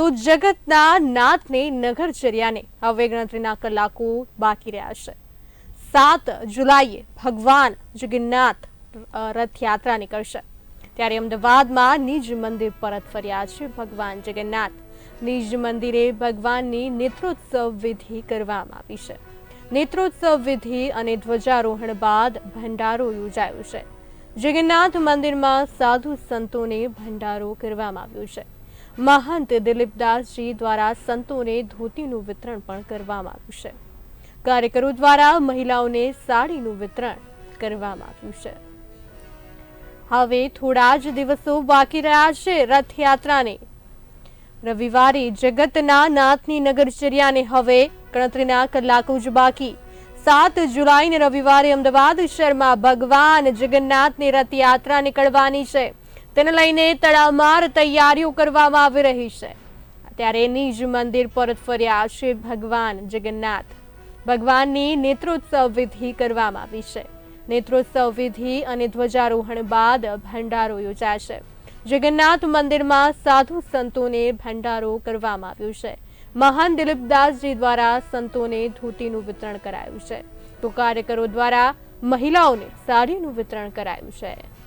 તો જગતના નાથને નગરચર્યાને હવે ગણતરીના કલાકો બાકી રહ્યા છે. સાત જુલાઈએ ભગવાન જગન્નાથ રથયાત્રા નીકળશે. ત્યારે અમદાવાદમાં નિજ મંદિર પરત ફર્યા છે ભગવાન જગન્નાથ. નિજ મંદિરે ભગવાનની નેત્રોત્સવ વિધિ કરવામાં આવી છે. નેત્રોત્સવ વિધિ અને ધ્વજારોહણ બાદ ભંડારો યોજાયો છે. જગન્નાથ મંદિરમાં સાધુ સંતોને ભંડારો કરવામાં આવ્યો છે. મહંત દિલીપદાસજી દ્વારા સંતોને ધોતીનું વિતરણ પણ કરવામાં આવ્યું છે. કાર્યકરો દ્વારા મહિલાઓને સાડીનું વિતરણ કરવામાં આવ્યું છે. હવે થોડા જ દિવસો બાકી રહ્યા છે રથયાત્રાને. રવિવારે જગતના નાથની નગરચર્યાને હવે ગણતરીના કલાકો જ બાકી. સાત જુલાઈને રવિવારે અમદાવાદ શહેરમાં ભગવાન જગન્નાથની રથયાત્રા નીકળવાની છે. તેને લઈને તડામાર તૈયારીઓ કરવામાં આવી રહી છે. ત્યારે નિજ મંદિર પરત ફર્યા છે ભગવાન જગન્નાથ. ભગવાનની નેત્રોત્સવ વિધિ કરવામાં આવી છે. નેત્રોત્સવ વિધિ અને ધ્વજારોહણ બાદ ભંડારો યોજાશે. જગન્નાથ મંદિરમાં સાધુ સંતોને ભંડારો કરવામાં આવ્યો છે. મહાન દિલીપદાસજી દ્વારા સંતોને ધોતીનું વિતરણ કરાયું છે. તો કાર્યકરો દ્વારા મહિલાઓને સાડીનું વિતરણ કરાયું છે.